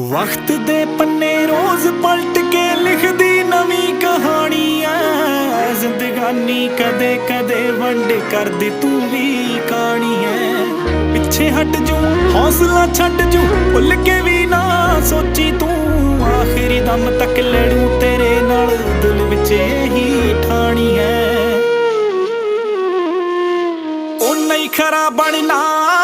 ਵਕਤ ਦੇ ਪੰਨੇ ਰੋਜ਼ ਪਲਟ ਕੇ ਲਿਖਦੀ ਨਵੀਂ ਕਹਾਣੀ ਐ। ਜ਼ਿੰਦਗਾਨੀ ਕਦੇ ਕਦੇ ਵੰਡ ਕਰਦੀ ਤੂੰ ਵੀ ਕਹਾਣੀ ਐ। ਪਿੱਛੇ ਹਟ ਜੂ, ਹੌਸਲਾ ਛੱਡ ਜੂ, ਭੁੱਲ ਕੇ ਵੀ ਨਾ ਸੋਚੀ ਤੂੰ। ਆਖਰੀ ਦਮ ਤੱਕ ਲੜੂ ਤੇਰੇ ਨਾਲ, ਦਿਲ ਵਿੱਚ ਇਹੀ ਠਾਣੀ ਐ। ਉਹ ਨਹੀਂ ਖਰਾ ਬਣਨਾ।